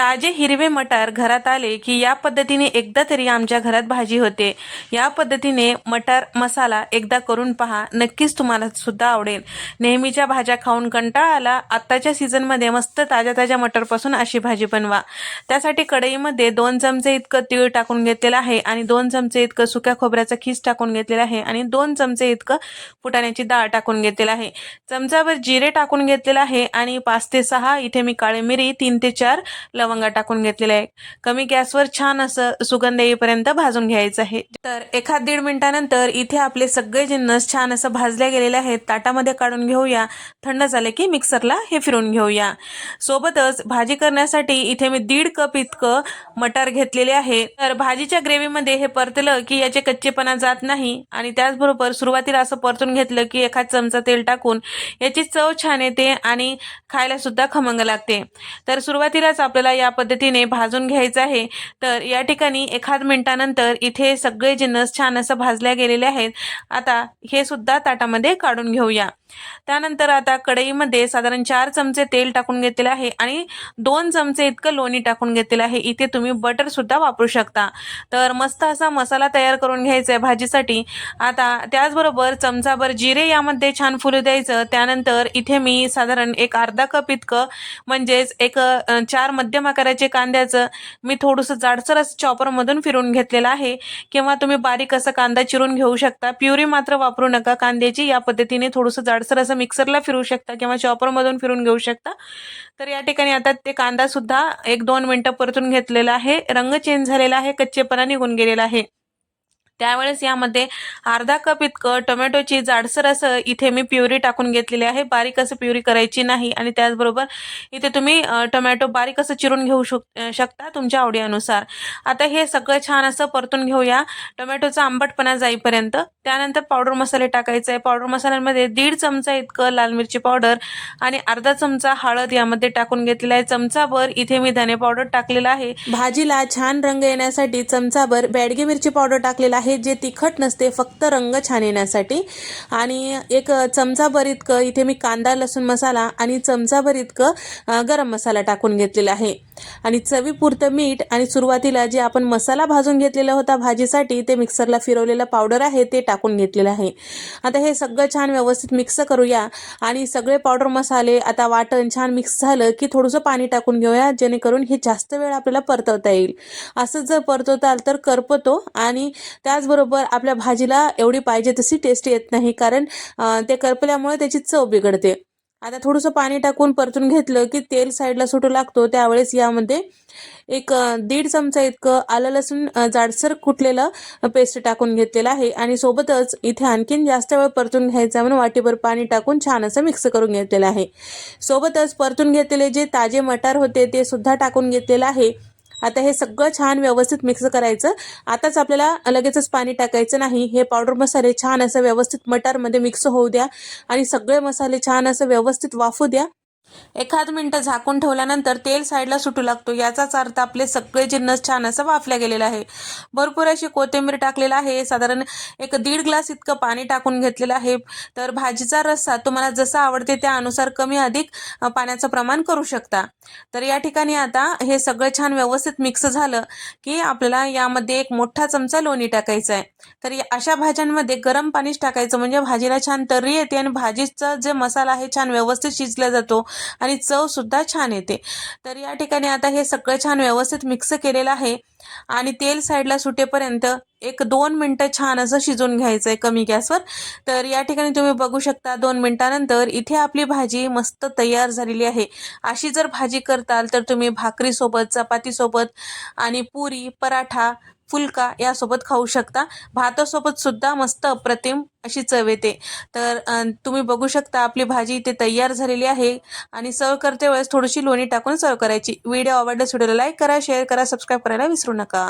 ताजे हिरवे मटार घरात आले की या पद्धतीने एकदा तरी आमच्या घरात भाजी होते. या पद्धतीने मटार मसाला एकदा करून पहा. नक्कीच तुम्हाला सुद्धा आवडेल. नेहमीच्या भाज्या खाऊन कंटाळा आला. आत्ताच्या सीझनमध्ये मस्त ताज्या ताज्या मटरपासून अशी भाजी बनवा. त्यासाठी कढईमध्ये दोन चमचे इतकं तीळ टाकून घेतलेलं आहे आणि दोन चमचे इतकं सुक्या खोबऱ्याचा खीस टाकून घेतलेला आहे आणि दोन चमचे इतकं फुटाण्याची डाळ टाकून घेतलेलं आहे. चमचाभर जिरे टाकून घेतलेलं आहे आणि पाच ते सहा इथे मी काळी मिरी तीन ते चार लव टाकून घेतलेला आहे. कमी गॅसवर छान असं सुगंध येईपर्यंत भाजून घ्यायचं आहे. तर एखाद दीड मिनिटानंतर इथे आपले सगळे जिन्नस छान असं भाजल्या गेलेले आहेत ताटामध्ये काढून घेऊया. थंड झाले की मिक्सरला हे फिरून घेऊया. सोबतच भाजी करण्यासाठी इथे मी दीड कप इतकं मटार घेतलेले आहे. तर भाजीच्या ग्रेव्हीमध्ये हे परतलं की याचे कच्चेपणा जात नाही आणि त्याचबरोबर सुरुवातीला असं परतून घेतलं की एखाद चमचा तेल टाकून याची चव छान येते आणि खायला सुद्धा खमंग लागते. तर सुरुवातीलाच आपल्याला या पद्धतीने भाजून घ्यायचं आहे. तर या ठिकाणी एखाद मिनिटानंतर इथे सगळे जिन्नस छान असं भाजल्या गेलेले आहेत. आता हे सुद्धा ताटामध्ये काढून घेऊया. त्यानंतर आता कढईमध्ये साधारण चार चमचे तेल टाकून घेतलेले आहे आणि दोन चमचे इतकं लोणी टाकून घेतलेलं आहे. इथे तुम्ही बटर सुद्धा वापरू शकता. तर मस्त असा मसाला तयार करून घ्यायचा आहे भाजीसाठी. आता त्याचबरोबर चमचाभर जिरे यामध्ये छान फुलू द्यायचं. त्यानंतर इथे मी साधारण एक अर्धा कप इतकं म्हणजेच एक चार मध्यम आकाराचे कांद्याचं मी थोडंसं जाडसर असं चॉपरमधून फिरून घेतलेलं आहे. किंवा तुम्ही बारीक असं कांदा चिरून घेऊ शकता. प्युरी मात्र वापरू नका. कांद्याची या पद्धतीने थोडंसं जाडसर असं मिक्सरला फिरू शकता किंवा चॉपरमधून फिरून घेऊ शकता. तर या ठिकाणी आता ते कांदा सुद्धा एक दोन मिनटं परतून घेतलेला आहे. रंग चेंज झालेला आहे. कच्चेपणा निघून गेलेला आहे. त्यावेळेस यामध्ये अर्धा कप इतकं टोमॅटोची जाडसर असं इथे मी प्युरी टाकून घेतलेली आहे. बारीक असं प्युरी करायची नाही आणि त्याचबरोबर इथे तुम्ही टोमॅटो बारीक असं चिरून घेऊ शक शकता तुमच्या आवडीनुसार. आता हे सगळं छान असं परतून घेऊया. टोमॅटोचा आंबटपणा जाईपर्यंत. त्यानंतर पावडर मसाले टाकायचे आहे. पावडर मसाल्यांमध्ये दीड चमचा इतकं लाल मिरची पावडर आणि अर्धा चमचा हळद यामध्ये टाकून घेतलेला आहे. चमचाभर इथे मी धने पावडर टाकलेला आहे. भाजीला छान रंग येण्यासाठी चमचाभर बॅडगी मिरची पावडर टाकलेला आहे. जे तिखट नसते फक्त रंग छान येण्यासाठी. आणि एक चमचाभर इतकं इथे मी कांदा लसूण मसाला आणि चमचाभर इतकं गरम मसाला टाकून घेतलेला आहे. आणि चवीपुरतं मीठ आणि सुरुवातीला जे आपण मसाला भाजून घेतलेला होता भाजीसाठी ते मिक्सरला फिरवलेलं पावडर आहे ते टाकून घेतलेलं आहे. आता हे सगळं छान व्यवस्थित मिक्स करूया आणि सगळे पावडर मसाले आता वाटण छान मिक्स झालं की थोडंसं पाणी टाकून घेऊया जेणेकरून हे जास्त वेळ आपल्याला परतवता येईल. असंच जर परतवताल तर करपतो आणि त्याचबरोबर आपल्या भाजीला एवढी पाहिजे तशी टेस्ट येत नाही कारण ते करपल्यामुळे त्याची चव बिघडते. आता थोडंसं पाणी टाकून परतून घेतलं की तेल साईडला सुटू लागतो त्यावेळेस यामध्ये एक दीड चमचा इतकं आलं लसूण जाडसर कुटलेलं पेस्ट टाकून घेतलेलं आहे आणि सोबतच इथे आणखीन जास्त वेळ परतून घ्यायचा म्हणून वाटीभर पाणी टाकून छान असं मिक्स करून घेतलेलं आहे. सोबतच परतून घेतलेले जे ताजे मटार होते ते सुद्धा टाकून घेतलेलं आहे. आता हे सगळं छान व्यवस्थित मिक्स करायचं. आताच आपल्याला लगेचच पाणी टाकायचं नाही. हे पावडर मसाले छान असं व्यवस्थित मटारमध्ये मिक्स होऊ द्या. आणि सगळे मसाले छान असं व्यवस्थित वाफू द्या. एखाद मिनटं झाकून ठेवल्यानंतर तेल साईडला सुटू लागतो. याचाच अर्थ आपले सगळे जिन्नस छान असं वाफल्या गेलेलं आहे. भरपूर अशी कोथिंबीर टाकलेलं आहे. साधारण एक दीड ग्लास इतकं पाणी टाकून घेतलेलं आहे. तर भाजीचा रस्सा तुम्हाला जसा आवडते त्यानुसार कमी अधिक पाण्याचं प्रमाण करू शकता. तर या ठिकाणी आता हे सगळं छान व्यवस्थित मिक्स झालं की आपल्याला यामध्ये एक मोठा चमचा लोणी टाकायचा आहे. तर या- अशा भाज्यांमध्ये गरम पाणीच टाकायचं. म्हणजे भाजीला छान तर्री येते आणि भाजीचा जे मसाला आहे छान व्यवस्थित शिजला जातो. आणि चव सुद्धा छान येते. तर या ठिकाणी आता हे सगळं छान व्यवस्थित मिक्स केलेलं आहे. आणि तेल साईडला सुटेपर्यंत एक दोन मिनटं छान असं शिजवून घ्यायचं आहे कमी गॅसवर. तर या ठिकाणी तुम्ही बघू शकता दोन मिनिटानंतर इथे आपली भाजी मस्त तयार झालेली आहे. अशी जर भाजी करताल तर तुम्ही भाकरीसोबत चपातीसोबत आणि पुरी पराठा फुलका यासोबत खाऊ शकता. भातासोबत सुद्धा मस्त अप्रतिम अशी चव येते. तर तुम्ही बघू शकता आपली भाजी इथे तयार झालेली आहे आणि सर्व करते वेळेस थोडीशी लोणी टाकून सर्व करायची. व्हिडिओ आवडल्यास व्हिडिओला लाईक करा शेअर करा सबस्क्राईब करायला विसरू नका.